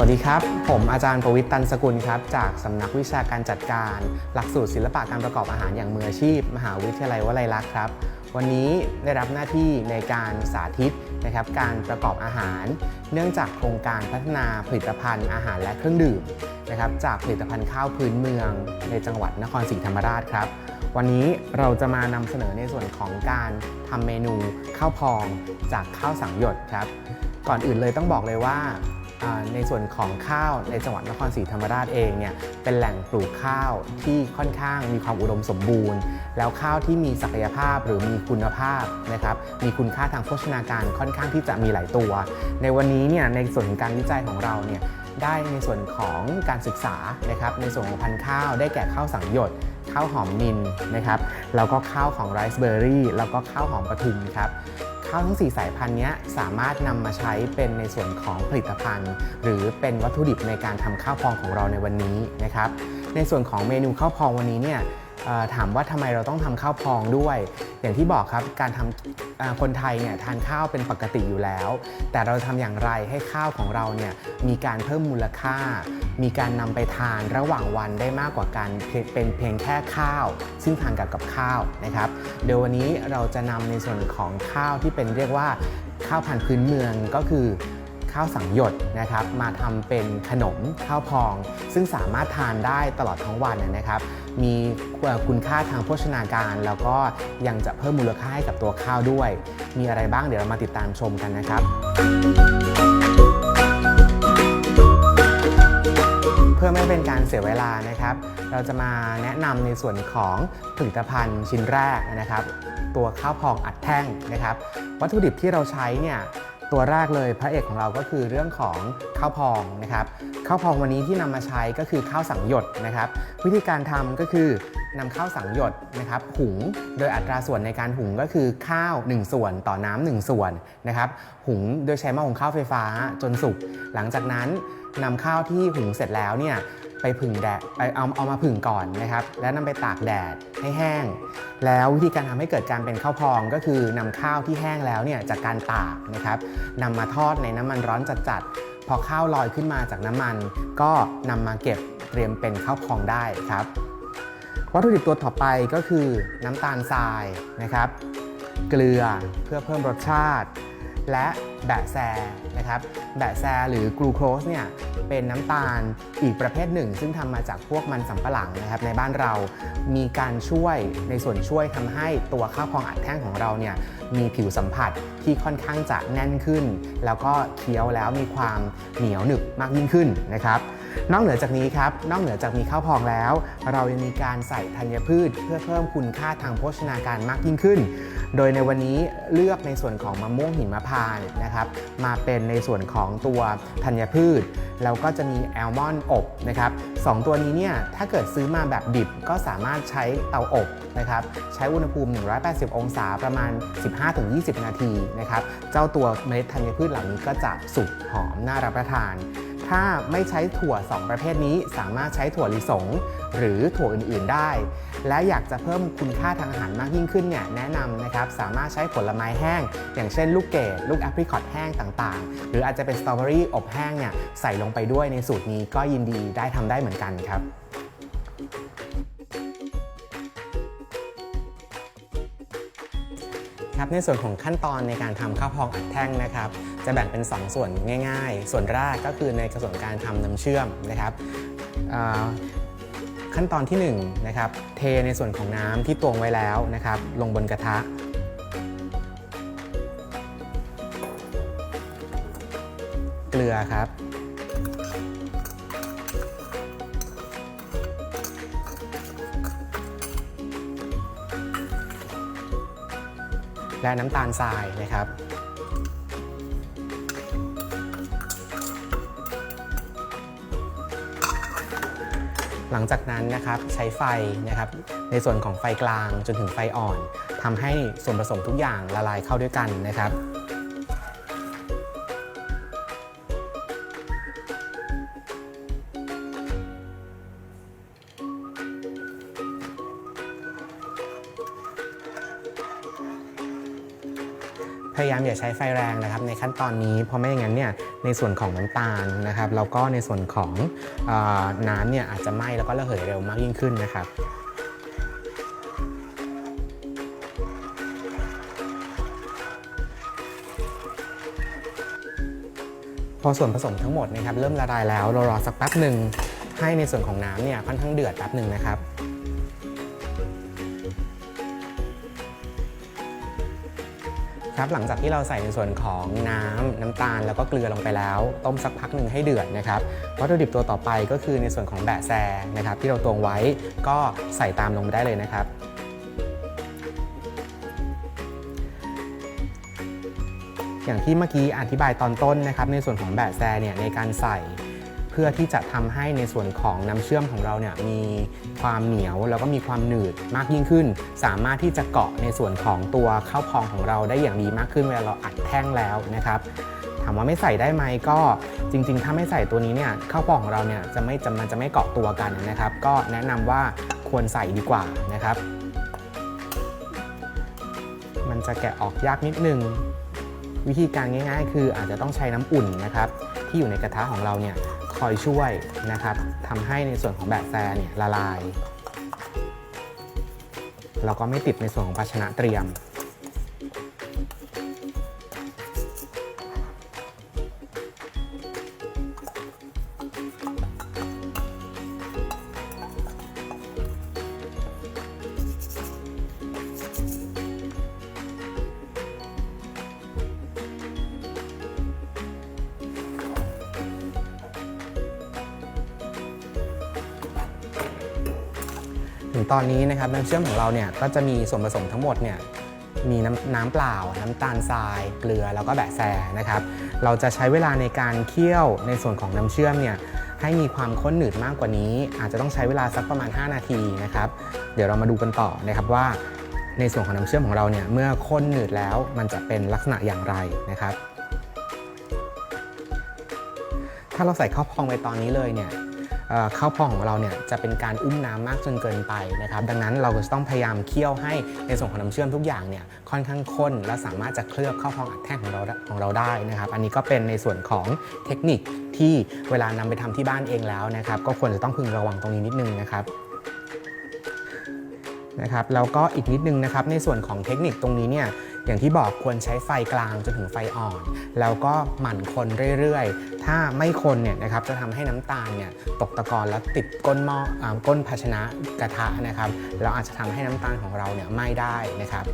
วัสดีครับ ผมอาจารย์ประวิตรตันสกุลครับ จากสำนักวิชาการจัดการ หลักสูตรศิลปะการประกอบอาหารอย่างมืออาชีพ มหาวิทยาลัยวลัยลักษณ์ครับ วันนี้ได้รับหน้าที่ในการสาธิตนะครับการประกอบอาหาร เนื่องจากโครงการพัฒนาผลิตภัณฑ์อาหารและเครื่องดื่มนะครับจากผลิตภัณฑ์ข้าวพื้นเมือง ในจังหวัดนครศรีธรรมราชครับวันนี้เราจะมานำเสนอในส่วนของการทำเมนูข้าวพองจากข้าวสังหยดครับ ก่อนอื่นเลยต้องบอกเลยว่า ในส่วนของข้าวในจังหวัดนครศรีธรรมราชเองเนี่ยเป็นแหล่งปลูกข้าวที่ค่อนข้างมีความอุดมสมบูรณ์ แล้วข้าวที่มีศักยภาพหรือมีคุณภาพนะครับมีคุณค่าทางโภชนาการค่อนข้างที่จะมีหลายตัว ในวันนี้เนี่ยในส่วนของการวิจัยของเราเนี่ย ได้ในส่วนของการศึกษานะครับในส่วนของพันธุ์ข้าวได้แก่ข้าวสังหยดข้าวหอมนินนะครับแล้วก็ข้าวของไรซ์เบอร์รี่แล้วก็ข้าวหอมปทุมครับข้าวทั้ง 4 สายพันธุ์นี้สามารถนำมาใช้เป็นในส่วนของผลิตภัณฑ์ หรือเป็นวัตถุดิบในการทำข้าวพองของเราในวันนี้นะครับในส่วนของเมนูข้าวพองวันนี้เนี่ยถามว่าทำไมเราต้องทำข้าวพองด้วย อย่างที่บอกครับการทำ คนไทยเนี่ยทานข้าวเป็นปกติอยู่แล้ว แต่เราทำอย่างไรให้ข้าวของเราเนี่ยมีการเพิ่มมูลค่า มีการนำไปทานระหว่างวันได้มากกว่าการเป็นเพียงแค่ข้าว ซึ่งทานกับกับข้าวนะครับเดี๋ยววันนี้เราจะนำในส่วนของข้าวที่เป็นเรียกว่าข้าวพันธุ์พื้นเมืองก็คือข้าวสังหยดนะครับมาทำเป็นขนมข้าวพอง ซึ่งสามารถทานได้ตลอดทั้งวันนะครับ มีคุณค่าทางโภชนาการ แล้วก็ยังจะเพิ่มมูลค่าให้กับตัวข้าวด้วย มีอะไรบ้างเดี๋ยวเรามาติดตามชมกันนะครับ เพื่อไม่เป็นการเสียเวลานะครับ เราจะมาแนะนำในส่วนของผลิตภัณฑ์ชิ้นแรกนะครับ ตัวข้าวพองอัดแท่งนะครับ วัตถุดิบที่เราใช้เนี่ย ตัวแรกเลยพระเอกของเราก็คือเรื่องของข้าวพองนะครับข้าวพองวันนี้ที่นำมาใช้ก็คือข้าวสังหยดนะครับ วิธีการทำก็คือนำข้าวสังหยดนะครับหุงโดยอัตราส่วนในการหุงก็คือข้าว 1 ส่วนต่อน้ำหนึ่งส่วนนะครับหุงโดยใช้หม้อหุงข้าวไฟฟ้าจนสุก หลังจากนั้นนำข้าวที่หุงเสร็จแล้วเนี่ย ไปผึ่งแดดไปเอาเอามาผึ่งก่อนนะครับ แล้วนำไปตากแดดให้แห้ง แล้ววิธีการทำให้เกิดการเป็นข้าวพองก็คือนำข้าวที่แห้งแล้วเนี่ยจากการตากนะครับนำมาทอดในน้ำมันร้อนจัดๆพอข้าวลอยขึ้นมาจากน้ำมัน ก็นำมาเก็บเตรียมเป็นข้าวพองได้ครับ วัตถุดิบตัวต่อไปก็คือน้ำตาลทรายนะครับ เกลือเพื่อเพิ่มรสชาติ และแบะแซนะครับแบะแซหรือกลูโคสเนี่ยเป็นน้ำตาลอีกประเภทหนึ่ง ซึ่งทำมาจากพวกมันสำปะหลังนะครับในบ้านเรามีการช่วยในส่วนช่วยทำให้ตัวข้าวพองอัดแท่งของเราเนี่ยมีผิวสัมผัสที่ค่อนข้างจะแน่นขึ้น แล้วก็เคี้ยวแล้วมีความเหนียวหนึบมากยิ่งขึ้นนะครับ นอกเหนือจากนี้ครับ นอกเหนือจากมีข้าวพองแล้ว เรายังมีการใส่ธัญพืช เพื่อเพิ่มคุณค่าทางโภชนาการมากยิ่งขึ้น โดยในวันนี้เลือกในส่วนของมะม่วงหิมพานต์นะครับมาเป็นในส่วนของตัวธัญพืช แล้วก็จะมีแอลมอนด์อบนะครับสองตัวนี้เนี่ยถ้าเกิดซื้อมาแบบดิบก็สามารถใช้เตาอบนะครับใช้อุณหภูมิ 180 องศาประมาณ 15-20 นาทีนะครับเจ้าตัวเมล็ดธัญพืชเหล่านี้ก็จะสุกหอมน่ารับประทาน ถ้าไม่ใช้ถั่ว 2 ประเภทนี้สามารถใช้ถั่วลิสง หรือถั่วอื่นๆได้ และอยากจะเพิ่มคุณค่าทางอาหารมากยิ่งขึ้นเนี่ยแนะนำนะครับสามารถใช้ผลไม้แห้ง อย่างเช่นลูกเกดลูกแอปริคอตแห้งต่างๆ หรืออาจจะเป็นสตรอเบอรี่อบแห้งเนี่ยใส่ลงไปด้วยในสูตรนี้ก็ยินดีได้ทำได้เหมือนกันครับครับในส่วนของขั้นตอนในการทำข้าวพองอัดแท่งนะครับ จะแบ่งเป็น 2 ส่วนง่าย ๆ ส่วนแรกก็คือในกระส่วนการทำน้ำเชื่อมนะครับขั้นตอนที่1นะครับเทในส่วนของน้ำที่ตวงไว้แล้วนะครับลงบนกระทะ เกลือครับ และน้ำตาลทรายนะครับ ลังจากนั้นนะครับใช้ไฟนะครับในส่วนของไฟกลางจนถึงไฟอ่อนทำให้ส่วนผสมทุกอย่างละลายเข้าด้วยกันนะครับ พยายามอย่าใช้ไฟแรงนะครับในขั้นตอนนี้ เพราะไม่อย่างนั้นเนี่ยในส่วนของน้ำตาลนะครับแล้วก็ในส่วนของอน้ำเนี่ยอาจจะไหม้แล้วก็ระเหยเร็วมากยิ่งขึ้นนะครับพอส่วนผสมทั้งหมดนะครับเริ่มละลายแล้วเรารอสักแป๊บหนึ่งให้ในส่วนของน้ำเนี่ยค่อนข้างเดือดแป๊บหนึ่งนะครับ ครับหลังจากที่เราใส่ในส่วนของน้ำน้ำตาลแล้วก็เกลือลงไปแล้ว ต้มสักพักหนึ่งให้เดือดนะครับวัตถุดิบตัวต่อไปก็คือในส่วนของแบะแซนะครับที่เราตวงไว้ก็ใส่ตามลงไปได้เลยนะครับอย่างที่เมื่อกี้อธิบายตอนต้นนะครับในส่วนของแบะแซเนี่ยในการใส่ พื่อที่จะทำให้ในส่วนของน้ำเชื่อมของเราเนี่ยมีความเหนียวแล้วก็มีความหนืดมากยิ่งขึ้น สามารถที่จะเกาะในส่วนของตัวข้าวพองของเราได้อย่างดีมากขึ้นเวลาเราอัดแท่งแล้วนะครับถามว่าไม่ใส่ได้ไหมก็จริง ๆ ถ้าไม่ใส่ตัวนี้เนี่ยข้าวพองของเราเนี่ยจะไม่จะมันจะไม่เกาะตัวกันนะครับ ก็แนะนำว่าควรใส่ดีกว่านะครับ มันจะแกะออกยากนิดนึง วิธีการง่าย ๆ คืออาจจะต้องใช้น้ำอุ่นนะครับที่อยู่ในกระทะของเราเนี่ยคอยช่วยนะครับทำให้ในส่วนของแบบแซเนี่ยละลาย แล้วก็ไม่ติดในส่วนของภาชนะเตรียม ถึงตอนนี้นะครับน้ำเชื่อมของเราเนี่ยก็จะมีส่วนผสมทั้งหมดเนี่ยมีน้ำน้ำเปล่า น้ำตาลทราย เกลือแล้วก็แบะแซนะครับ เราจะใช้เวลาในการเคี่ยวในส่วนของน้ำเชื่อมเนี่ยให้มีความข้นหนืดมากกว่านี้ อาจจะต้องใช้เวลาสักประมาณ 5 นาทีนะครับ เดี๋ยวเรามาดูกันต่อนะครับว่า ในส่วนของน้ำเชื่อมของเราเนี่ยเมื่อข้นหนืดแล้วมันจะเป็นลักษณะอย่างไรนะครับ ถ้าเราใส่ข้าวพองไปตอนนี้เลยเนี่ย ข้าวพองของเราเนี่ยจะเป็นการอุ้มน้ำมากจนเกินไปนะครับดังนั้นเราก็จะต้องพยายามเคี่ยวให้ในส่วนของน้ำเชื่อมทุกอย่างเนี่ยค่อนข้างข้น และสามารถจะเคลือบข้าวพองอัดแท่งของเราของเราได้นะครับ อันนี้ก็เป็นในส่วนของเทคนิคที่เวลานำไปทำที่บ้านเองแล้วนะครับ ก็ควรจะต้องพึงระวังตรงนี้นิดนึงนะครับนะครับแล้วก็อีกนิดนึงนะครับในส่วนของเทคนิคตรงนี้เนี่ย อย่างที่บอกควรใช้ไฟกลางจนถึงไฟอ่อน แล้วก็หมั่นคนเรื่อยๆ ถ้าไม่คนเนี่ยนะครับจะทำให้น้ำตาลเนี่ยตกตะกอนแล้วติดก้นหม้ออาก้นภาชนะกระทะนะครับแล้วอาจจะทำให้น้ำตาลของเราเนี่ยไหม้ได้นะครับ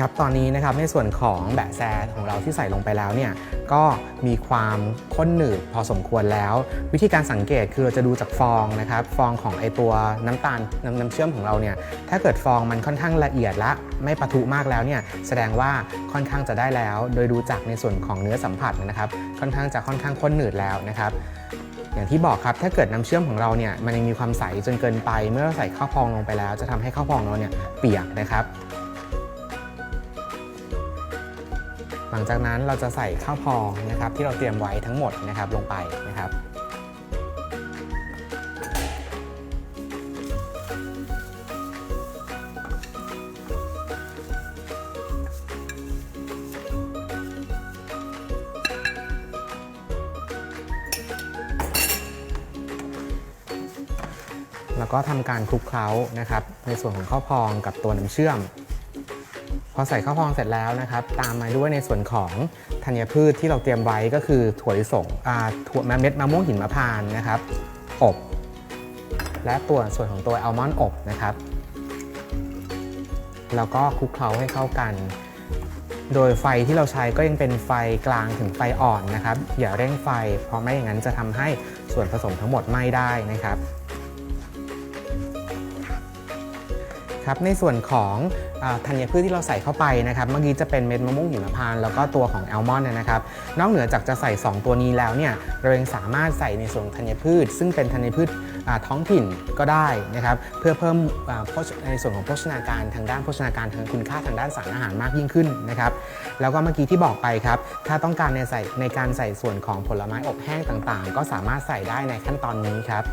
ครับตอนนี้นะครับในส่วนของแบะแซของเราที่ใส่ลงไปแล้วเนี่ย ก็มีความข้นหนืดพอสมควรแล้ว วิธีการสังเกตคือเราจะดูจากฟองนะครับฟองของไอตัวน้ำตาลน้ำน้ำเชื่อมของเราเนี่ยถ้าเกิดฟองมันค่อนข้างละเอียดและไม่ปะทุมากแล้วเนี่ยแสดงว่าค่อนข้างจะได้แล้ว โดยดูจากในส่วนของเนื้อสัมผัสนะครับ ค่อนข้างจะค่อนข้างข้นหนืดแล้วนะครับอย่างที่บอกครับถ้าเกิดน้ำเชื่อมของเราเนี่ยมันยังมีความใสจนเกินไป เมื่อเราใส่ข้าวพองลงไปแล้ว จะทำให้ข้าวพองเราเนี่ยเปียกนะครับ หลังจากนั้นเราจะใส่ข้าวพองนะครับที่เราเตรียมไว้ทั้งหมดนะครับลงไปนะครับแล้วก็ทำการคลุกเคล้านะครับในส่วนของข้าวพองกับตัวน้ำเชื่อม พอใส่ข้าวพองเสร็จแล้วนะครับ ตามมาด้วยในส่วนของธัญพืชที่เราเตรียมไว้ก็คือถั่วลิสงอ่าถั่วเม็ดมะม่วงหินมะพรานนะครับ อบ และตัวส่วนของตัวอัลมอนด์อบนะครับ แล้วก็คลุกเคล้าให้เข้ากัน โดยไฟที่เราใช้ก็ยังเป็นไฟกลางถึงไฟอ่อนนะครับ อย่าเร่งไฟเพราะไม่อย่างนั้นจะทำให้ส่วนผสมทั้งหมดไหม้ได้นะครับ ครับในส่วนของธัญพืชที่เราใส่เข้าไปนะครับเมื่อกี้จะเป็นเม็ดมะม่วงหิมพานต์แล้วก็ตัวของแอลมอนด์นะครับนอกเหนือจากจะใส่ 2 ตัวนี้แล้วเนี่ยเรายังสามารถใส่ในส่วนธัญพืช ซึ่งเป็นธัญพืชท้องถิ่นก็ได้นะครับเพื่อเพิ่มในส่วนของโภชนาการทางด้านโภชนาการทางคุณค่าทางด้านสารอาหารมากยิ่งขึ้นนะครับแล้วก็เมื่อกี้ที่บอกไปครับถ้าต้องการในใส่ในการใส่ส่วนของผลไม้อบแห้งต่างๆ ก็สามารถใส่ได้ในขั้นตอนนี้ครับ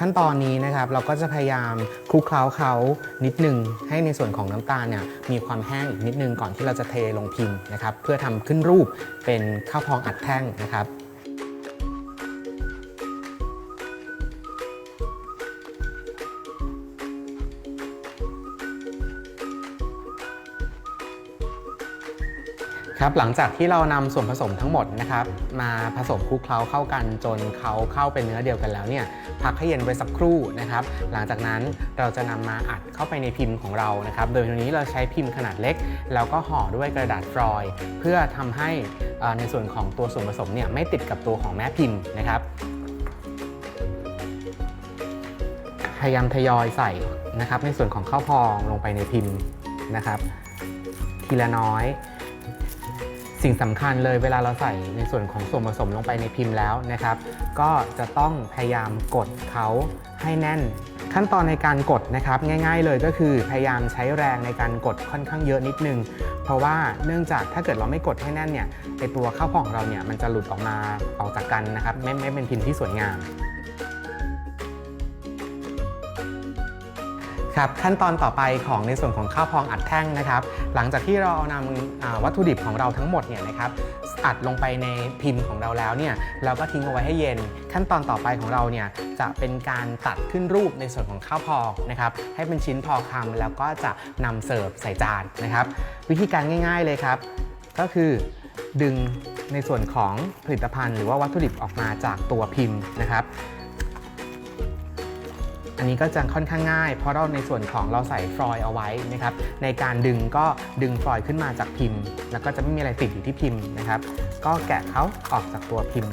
ขั้นตอนนี้นะครับเราก็จะพยายามคลุกเคล้าเขานิดนึง ให้ในส่วนของน้ำตาลเนี่ยมีความแห้งอีกนิดนึงก่อนที่เราจะเทลงพิมพ์นะครับเพื่อทำขึ้นรูปเป็นข้าวพองอัดแท่งนะครับครับหลังจากที่เรานำส่วนผสมทั้งหมดนะครับมาผสมคลุกเคล้าเข้ากันจนเขาเข้าเป็นเนื้อเดียวกันแล้วเนี่ย พักให้เย็นไว้สักครู่นะครับ หลังจากนั้นเราจะนำมาอัดเข้าไปในพิมพ์ของเรานะครับ โดยทีนี้เราใช้พิมพ์ขนาดเล็ก แล้วก็ห่อด้วยกระดาษฟรอยล์เพื่อทำให้ในส่วนของตัวส่วนผสมเนี่ยไม่ติดกับตัวของแม่พิมพ์นะครับพยายามทยอยใส่นะครับ ในส่วนของข้าวพองลงไปในพิมพ์นะครับ ทีละน้อย สิ่งสำคัญเลยเวลาเราใส่ในส่วนของส่วนผสมลงไปในพิมพ์แล้วนะครับ ก็จะต้องพยายามกดเขาให้แน่น ขั้นตอนในการกดนะครับง่าย ๆ เลยก็คือพยายามใช้แรงในการกดค่อนข้างเยอะนิดนึง เพราะว่าเนื่องจากถ้าเกิดเราไม่กดให้แน่นเนี่ยไอตัวข้าวพองของเราเนี่ยมันจะหลุดออกมาออกจากกันนะครับไม่ไม่เป็นพิมพ์ที่สวยงาม ครับขั้นตอนต่อไปของในส่วนของข้าวพองอัดแท่งนะครับ หลังจากที่เราเอานำวัตถุดิบของเราทั้งหมดเนี่ยนะครับอัดลงไปในพิมพ์ของเราแล้วเนี่ยเราก็ทิ้งเอาไว้ให้เย็น ขั้นตอนต่อไปของเราเนี่ยจะเป็นการตัดขึ้นรูปในส่วนของข้าวพองนะครับให้เป็นชิ้นพอคำแล้วก็จะนำเสิร์ฟใส่จานนะครับ วิธีการง่าย ๆเลยครับ ก็คือดึงในส่วนของผลิตภัณฑ์ หรือว่าวัตถุดิบออกมาจากตัวพิมพ์นะครับ อันนี้ก็จะค่อนข้างง่าย เพราะเราในส่วนของเราใส่ฟลอยล์เอาไว้นะครับในการดึงก็ดึงฟลอยล์ขึ้นมาจากพิมพ์ แล้วก็จะไม่มีอะไรติดอยู่ที่พิมพ์นะครับ ก็แกะเขาออกจากตัวพิมพ์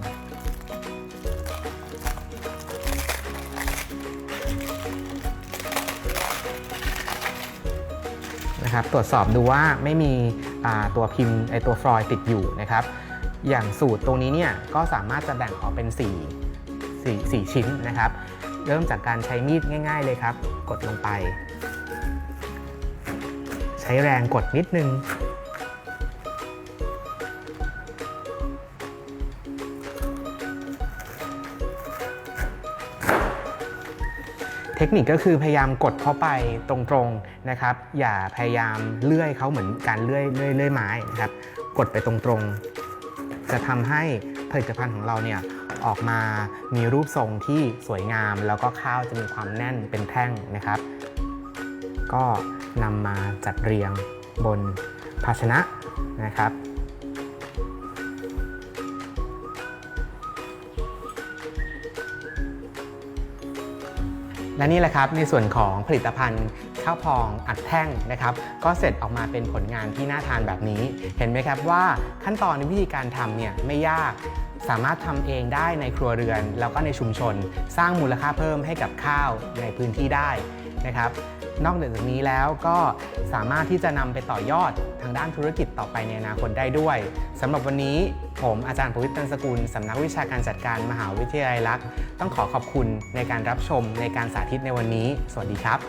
นะครับตรวจสอบดูว่าไม่มีตัวพิมพ์ไอตัวฟลอยล์ติดอยู่นะครับ อย่างสูตรตรงนี้เนี่ยก็สามารถจะแบ่งออกเป็น 4 4 4 ชิ้นนะครับ เริ่มจากการใช้มีดง่าย ๆ เลยครับ กดลงไป ใช้แรงกดนิดนึง เทคนิคก็คือพยายามกดเข้าไปตรงๆนะครับ อย่าพยายามเลื่อยเขาเหมือนการเลื่อยเลื่อยเลื่อยไม้นะครับ กดไปตรงๆ จะทำให้ผลิตภัณฑ์ของเราเนี่ย ออกมามีรูปทรงที่สวยงาม แล้วก็ข้าวจะมีความแน่นเป็นแท่งนะครับ ก็นำมาจัดเรียงบนภาชนะนะครับ และนี่แหละครับในส่วนของผลิตภัณฑ์ข้าวพองอัดแท่งนะครับ ก็เสร็จออกมาเป็นผลงานที่น่าทานแบบนี้ เห็นไหมครับว่าขั้นตอนในวิธีการทำเนี่ยไม่ยาก สามารถทำเองได้ในครัวเรือน แล้วก็ในชุมชน สร้างมูลค่าเพิ่มให้กับข้าวในพื้นที่ได้นะครับ นอกจากนี้แล้วก็สามารถที่จะนำไปต่อยอดทางด้านธุรกิจต่อไปในอนาคตได้ด้วยสำหรับวันนี้ผมอาจารย์ประวิตรตันสกุลสำนักวิชาการจัดการมหาวิทยาลัยลักษ์ต้องขอขอบคุณในการรับชมในการสาธิตในวันนี้ สวัสดีครับ